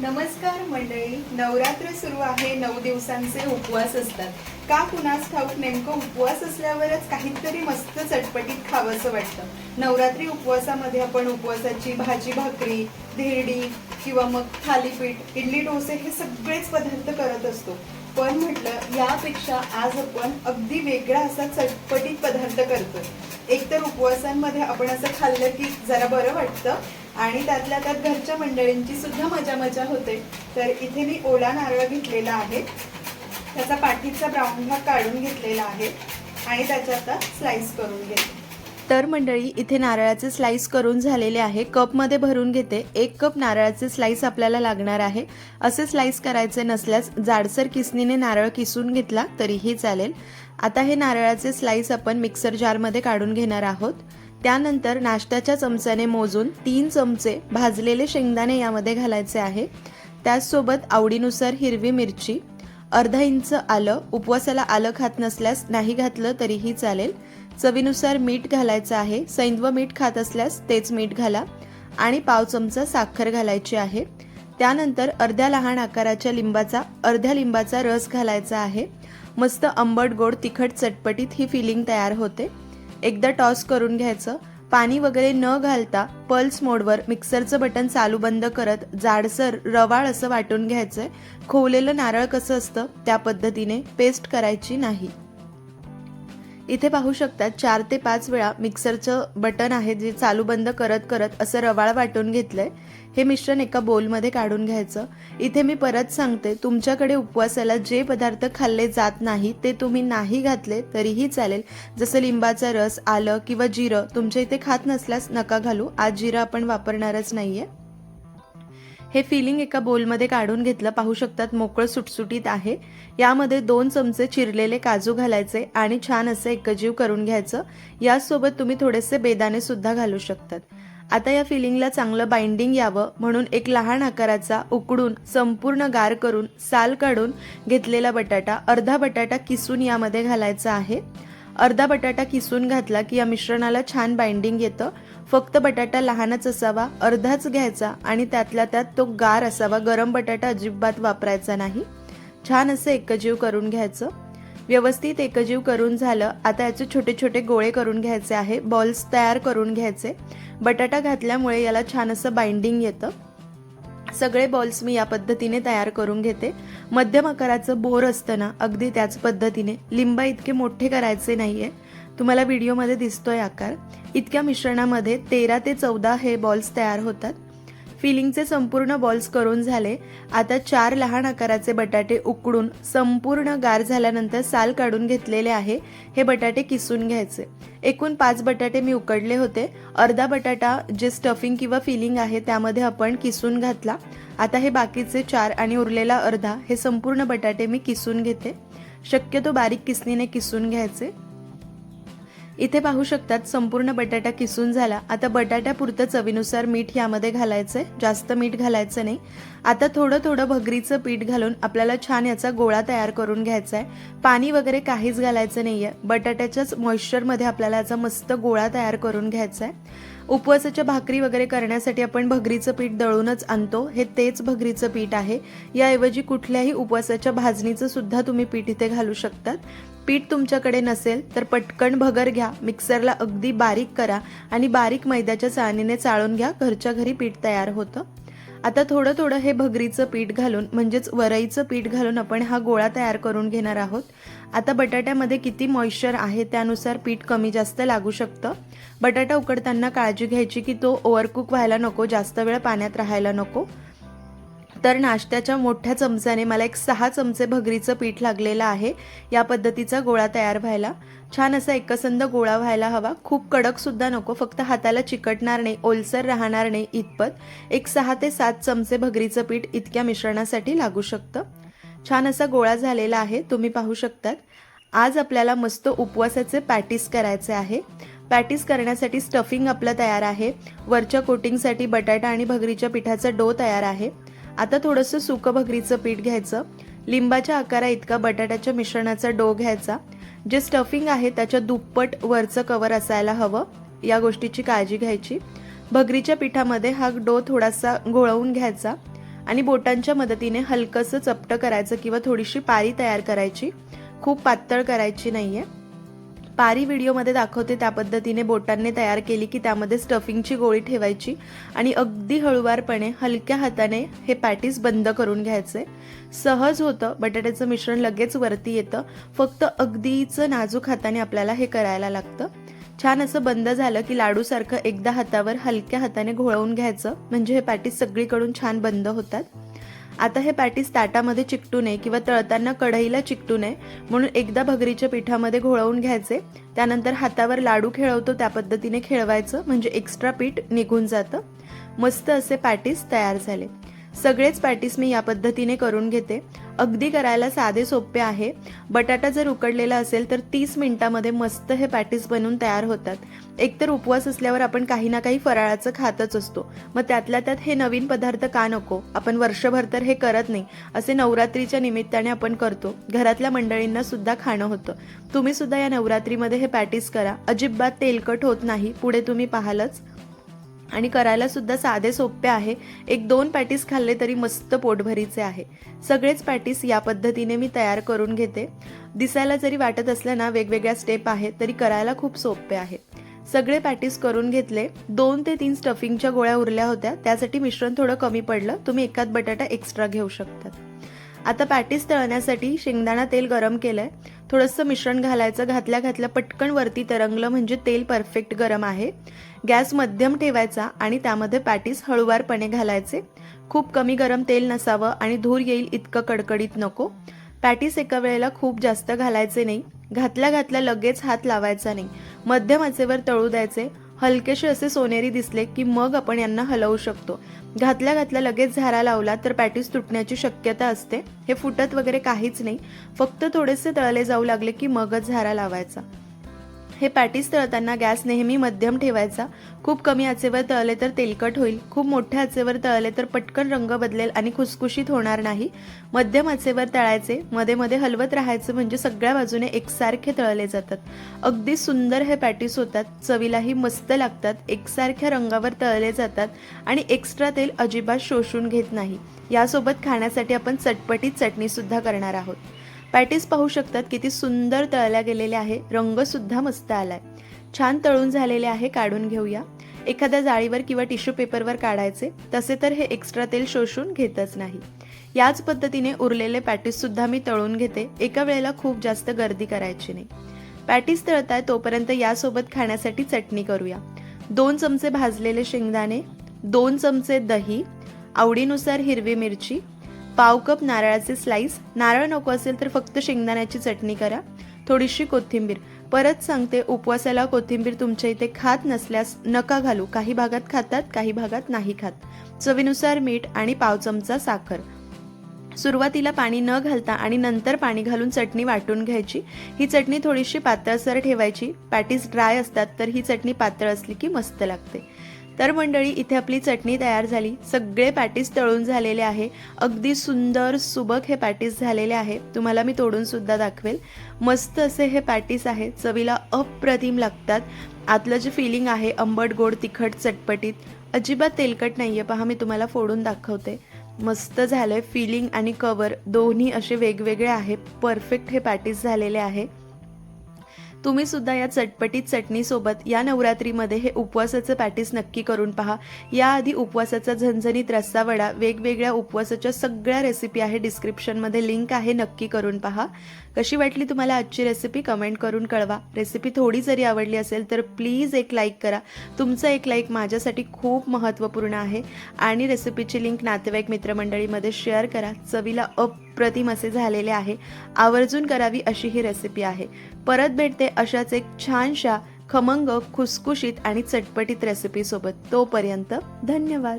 नमस्कार मंडळी. नवरात्र सुरू आहे. नऊ दिवसांचे उपवास असतात. का कुणास ठाऊक नेमकं उपवास असल्यावरच काहीतरी मस्त चटपटीत खावंसं वाटतं. नवरात्री उपवासामध्ये आपण उपवासाची भाजी भाकरी धिरडी किंवा मग थालीपीठ इडली डोसे हे सगळेच पदार्थ करत असतो. पण म्हटलं यापेक्षा आज आपण अगदी वेगळा असा चटपटीत पदार्थ करतोय. एकतर उपवासांमध्ये आपण असं खाल्लं की जरा बरं वाटतं आणि त्यातल्या त्यात घरच्या मंडळींची सुद्धा मजा मजा होते. तर इथे मी ओला नारळ घेतलेला आहे. त्याचा पाठीचा ब्राऊन भाग काढून घेतलेला आहे आणि त्याच्या आता स्लाइस करून घेते. तर मंडळी इथे नारळाचे स्लाईस करून झालेले आहे. कपमध्ये भरून घेते. एक कप नारळाचे स्लाईस आपल्याला लागणार आहे. असे स्लाईस करायचे नसल्यास जाडसर किसनीने नारळ किसून घेतला तरीही चालेल. आता हे नारळाचे स्लाईस आपण मिक्सर जारमध्ये काढून घेणार आहोत. त्यानंतर नाश्त्याच्या चमच्याने मोजून तीन चमचे भाजलेले शेंगदाणे यामध्ये घालायचे आहे. त्याचसोबत आवडीनुसार हिरवी मिरची अर्धा इंच आलं उपवासाला आलं खात नसल्यास नाही घातलं तरीही चालेल. चवीनुसार मीठ घालायचं आहे. सैंधव मीठ खात असल्यास तेच मीठ घाला. आणि पाव चमचा साखर घालायची आहे. त्यानंतर अर्ध्या लहान आकाराच्या लिंबाचा अर्ध्या लिंबाचा रस घालायचा आहे. मस्त आंबट गोड तिखट चटपटीत ही फिलिंग तयार होते. एकदा टॉस करून घ्यायचं. पाणी वगैरे न घालता पल्स मोडवर मिक्सरचं बटन चालू बंद करत जाडसर रवाळ असं वाटून घ्यायचंय. खोवलेलं नारळ कसं असतं? त्या पद्धतीने पेस्ट करायची नाही. इथे पाहू शकतात चार ते पाच वेळा मिक्सरचं बटन आहे जे चालू बंद करत करत असं रवाळ वाटून घेतलंय. हे मिश्रण एका बोलमध्ये काढून घ्यायचं. इथे मी परत सांगते तुमच्याकडे उपवासाला जे पदार्थ खाल्ले जात नाही ते तुम्ही नाही घातले तरीही चालेल. जसं लिंबाचा रस आलं किंवा जिरं तुमच्या इथे खात नसल्यास नका घालू. आज जिरं आपण वापरणारच नाहीये. हे फिलिंग एका बोलमध्ये काढून घेतलं पाहू शकतात मोकळं सुटसुटीत आहे. यामध्ये दोन चमचे चिरलेले काजू घालायचे आणि छान असं एकजीव करून घ्यायचं. यासोबत तुम्ही थोडेसे बेदाणे सुद्धा घालू शकतात. आता या फिलिंगला चांगलं बाइंडिंग यावं म्हणून एक लहान आकाराचा उकडून संपूर्ण गार करून साल काढून घेतलेला बटाटा अर्धा बटाटा किसून यामध्ये घालायचा आहे. अर्धा बटाटा किसून घातला की या मिश्रणाला छान बाइंडिंग येतं. फक्त बटाटा लहानच असावा अर्धाच घ्यायचा आणि त्यातल्या त्यात तो गार असावा. गरम बटाटा अजिबात वापरायचा नाही. छान असं एकजीव करून घ्यायचं. व्यवस्थित एकजीव करून झालं. आता याचे छोटे छोटे गोळे करून घ्यायचे आहे. बॉल्स तयार करून घ्यायचे. बटाटा घातल्यामुळे याला छान असं बाइंडिंग येतं. सगळे बॉल्स मी या पद्धतीने तयार करून घेते. मध्यम आकाराचं बोर असतं ना अगदी त्याच पद्धतीने. लिंबा इतके मोठे करायचे नाहीये. तुम्हाला व्हिडिओमध्ये दिसतोय आकार. इतक्या मिश्रणामध्ये तेरा ते चौदा हे बॉल्स तयार होतात. फिलिंगचे संपूर्ण बॉल्स करून झाले. आता चार लहान आकाराचे बटाटे उकडून संपूर्ण गार झाल्यानंतर साल काढून घेतलेले आहे. हे बटाटे किसून घ्यायचे. एकूण पाच बटाटे मी उकडले होते. अर्धा बटाटा जे स्टफिंग किंवा फिलिंग आहे त्यामध्ये आपण किसून घातला. आता हे बाकीचे चार आणि उरलेला अर्धा हे संपूर्ण बटाटे मी किसून घेते. शक्यतो बारीक किसणीने किसून घ्यायचे. इथे पाहू शकतात संपूर्ण बटाटा किसून झाला. आता बटाट्यापुरतं चवीनुसार मीठ यामध्ये घालायचंय. जास्त मीठ घालायचं नाही. आता थोडं थोडं भगरीचं पीठ घालून आपल्याला छान याचा गोळा तयार करून घ्यायचा आहे पाणी वगैरे काहीच घालायचं नाही आहे बटाट्याच्याच मॉइश्चरमध्ये आपल्याला याचा मस्त गोळा तयार करून घ्यायचा आहे उपवासाच्या भाकरी वगैरे करण्यासाठी आपण भगरीचं पीठ दळूनच आणतो. हे तेच भगरीचं पीठ आहे. याऐवजी कुठल्याही उपवासाच्या भाजणीचं सुद्धा तुम्ही पीठ इथे घालू शकतात. पीठ तुमच्याकडे नसेल तर पटकन भगर घ्या. मिक्सरला अगदी बारीक करा आणि बारीक मैद्याच्या चाळणीने चाळून घ्या. घरच्या घरी पीठ तयार होतं. आता थोडं थोडं हे भगरीचं पीठ घालून म्हणजेच वरईचं पीठ घालून आपण हा गोळा तयार करून घेणार आहोत. आता बटाट्यामध्ये किती मॉइश्चर आहे त्यानुसार पीठ कमी जास्त लागू शकतं. बटाटा उकडताना काळजी घ्यायची की तो ओव्हरकुक व्हायला नको जास्त वेळ पाण्यात राहायला नको. तर नाश्त्याच्या मोठ्या चमच्याने मला एक सहा चमचे भगरीचं पीठ लागलेलं आहे. या पद्धतीचा गोळा तयार व्हायला. छान असा एकसंद गोळा व्हायला हवा. खूप कडकसुद्धा नको. फक्त हाताला चिकटणार नाही ओलसर राहणार नाही इतपत. एक सहा ते सात चमचे भगरीचं पीठ इतक्या मिश्रणासाठी लागू शकतं. छान असा गोळा झालेला आहे. तुम्ही पाहू शकतात. आज आपल्याला मस्त उपवासाचे पॅटीस करायचे आहे. पॅटीस करण्यासाठी स्टफिंग आपलं तयार आहे. वरच्या कोटिंगसाठी बटाटा आणि भगरीच्या पिठाचा डो तयार आहे. आता थोडंसं सुकं भगरीचं पीठ घ्यायचं. लिंबाच्या आकारा इतका बटाट्याच्या मिश्रणाचा डो घ्यायचा. जे स्टफिंग आहे त्याच्या दुप्पट वरचं कवर असायला हवं. या गोष्टीची काळजी घ्यायची. भगरीच्या पिठामध्ये हा डो थोडासा गोळवून घ्यायचा आणि बोटांच्या मदतीने हलकंसं चपटं करायचं किंवा थोडीशी पारी तयार करायची. खूप पातळ करायची नाही आहे पारी व्हिडिओमध्ये दाखवते त्या पद्धतीने बोटांनी तयार केली की त्यामध्ये स्टफिंगची गोळी ठेवायची आणि अगदी हळुवारपणे हलक्या हाताने हे पॅटीस बंद करून घ्यायचे. सहज होतं बटाट्याचं मिश्रण लगेच वरती येतं फक्त अगदीच नाजूक हाताने आपल्याला हे करायला लागतं. छान असं बंद झालं की लाडूसारखं एकदा हातावर हलक्या हाताने घोळवून घ्यायचं म्हणजे हे पॅटीस सगळीकडून छान बंद होतात. आता हे पॅटीस ताटामध्ये चिकटू नये किंवा तळताना कढईला चिकटू नये म्हणून एकदा भगरीच्या पिठामध्ये घोळवून घ्यायचे. त्यानंतर हातावर लाडू खेळवतो त्या पद्धतीने खेळवायचं. म्हणजे एक्स्ट्रा पीठ निघून जातं. मस्त असे पॅटीस तयार झाले. सगळेच पॅटीस मी या पद्धतीने करून घेते. अगदी करायला साधे सोपे आहे. बटाटा जर उकडलेला असेल तर तीस मिनिटामध्ये मस्त हे पॅटीस बनवून तयार होतात. एकतर उपवास असल्यावर आपण काही ना काही फराळाचं खातच असतो. मग त्यातल्या त्यात हे नवीन पदार्थ का नको? आपण वर्षभर तर हे करत नाही. असे नवरात्रीच्या निमित्ताने आपण करतो. घरातल्या मंडळींना सुद्धा खाणं होतं. तुम्ही सुद्धा या नवरात्रीमध्ये हे पॅटीस करा. अजिबात तेलकट होत नाही. पुढे तुम्ही पाहालच. आणि करायला सुद्धा साधे सोपे आहे. एक दोन पॅटीस खाल्ले तरी मस्त पोटभरीचे आहे. सगळेच पॅटीस या पद्धतीने मी तयार करून घेते. दिसायला जरी वाटत असलं ना वेगवेगळ्या स्टेप आहेत तरी करायला खूप सोपे आहे. सगळे पॅटीस करून घेतले. दोन ते तीन स्टफिंगच्या गोळ्या उरल्या होत्या. त्यासाठी मिश्रण थोडं कमी पडलं. तुम्ही एकात बटाटा एक्स्ट्रा घेऊ शकतात. आता पॅटीस तळण्यासाठी शेंगदाणा तेल गरम केलंय. थोडंसं मिश्रण घालायचं घातल्या घातल्या पटकन वरती तरंगलं म्हणजे तेल परफेक्ट गरम आहे. गॅस मध्यम ठेवायचा आणि त्यामध्ये पॅटीस हळुवारपणे घालायचे. खूप कमी गरम तेल नसावं आणि धूर येईल इतकं कडकडीत नको. पॅटीस एका वेळेला खूप जास्त घालायचे नाही. घातल्या घातल्या लगेच हात लावायचा नाही. मध्यम आचेवर तळू द्यायचे. हलकेसे असे सोनेरी दिसले की मग आपण यांना हलवू शकतो. घातल्या घातल्या लगेच झारा लावला तर पॅटीस तुटण्याची शक्यता असते. हे फुटत वगैरे काहीच नाही. फक्त थोडेसे तळले जाऊ लागले की मगच झारा लावायचा. हे पॅटीस तळताना गॅस नेहमी मध्यम ठेवायचा. खूप कमी आचेवर तळले तर तेलकट होईल. खूप मोठ्या आचेवर तळले तर पटकन रंग बदलेल आणि खुसखुशीत होणार नाही. मध्यम आचेवर तळायचे. मध्ये मध्ये हलवत राहायचं म्हणजे सगळ्या बाजूने एकसारखे तळले जातात. अगदी सुंदर हे पॅटीस होतात. चवीलाही मस्त लागतात. एकसारख्या रंगावर तळले जातात आणि एक्स्ट्रा तेल अजिबात शोषून घेत नाही. यासोबत खाण्यासाठी आपण चटपटीत चटणीसुद्धा करणार आहोत. पॅटीस पाहू शकतात किती सुंदर तळल्या गेलेले आहे. रंगसुद्धा मस्त आलाय. छान तळून झालेले आहे काढून घेऊया. एखाद्या जाळीवर किंवा टिश्यू पेपरवर काढायचे तसे तर हे एक्स्ट्रा तेल शोषून घेतच नाही. याच पद्धतीने उरलेले पॅटीससुद्धा मी तळून घेते एका वेळेला खूप जास्त गर्दी करायची नाही. पॅटीस तळताय तोपर्यंत यासोबत खाण्यासाठी चटणी करूया. दोन चमचे भाजलेले शेंगदाणे दोन चमचे दही आवडीनुसार हिरवी मिरची पाव कप नारळाचे स्लाइस नारळ नको असेल तर फक्त शेंगदाण्याची चटणी करा. थोडीशी कोथिंबीर. परत सांगते उपवासाला कोथिंबीर तुमच्या इथे खात नसल्यास नका घालू. काही भागात खातात काही भागात नाही खात. चवीनुसार मीठ आणि पाव चमचा साखर. सुरुवातीला पाणी न घालता आणि नंतर पाणी घालून चटणी वाटून घ्यायची. ही चटणी थोडीशी पातळसर ठेवायची. पॅटीस ड्राय असतात तर ही चटणी पातळ असली की मस्त लागते. तर मंडळी इथे आपली चटणी तयार झाली. सगळे पॅटीस तळून झालेले आहे. अगदी सुंदर सुबक हे पॅटीस झालेले आहे. तुम्हाला मी तोडून सुद्धा दाखवेल. मस्त असे हे पॅटीस आहे. चवीला अप्रतिम लागतात. आतलं जे फिलिंग आहे आंबट गोड तिखट चटपटीत अजिबात तेलकट नाही आहे पहा मी तुम्हाला फोडून दाखवते. मस्त झालं आहे फिलिंग आणि कवर दोन्ही असे वेगवेगळे आहे परफेक्ट हे पॅटीस झालेले आहे. तुम्ही सुद्धा या चटपटीत चटणीसोबत या नवरात्रीमध्ये हे उपवासाचं पॅटीस नक्की करून पहा. याआधी उपवासाचा झणझणीत रस्सा वडा वेगवेगळ्या उपवासाच्या सगळ्या रेसिपी आहे. डिस्क्रिप्शनमध्ये लिंक आहे नक्की करून पहा. कशी वाटली तुम्हाला आजची रेसिपी कमेंट करून कळवा. रेसिपी थोडी जरी आवडली असेल तर प्लीज एक लाईक करा. तुमचं एक लाईक माझ्यासाठी खूप महत्त्वपूर्ण आहे. आणि रेसिपीची लिंक नातेवाईक मित्रमंडळीमध्ये शेअर करा. चवीला अप्रतिम असे झालेले आहे. आवर्जून करावी अशी ही रेसिपी आहे. परत भेटते अशाच एक छानशा खमंग खुसखुशीत आणि चटपटीत रेसिपीसोबत तोपर्यंत धन्यवाद.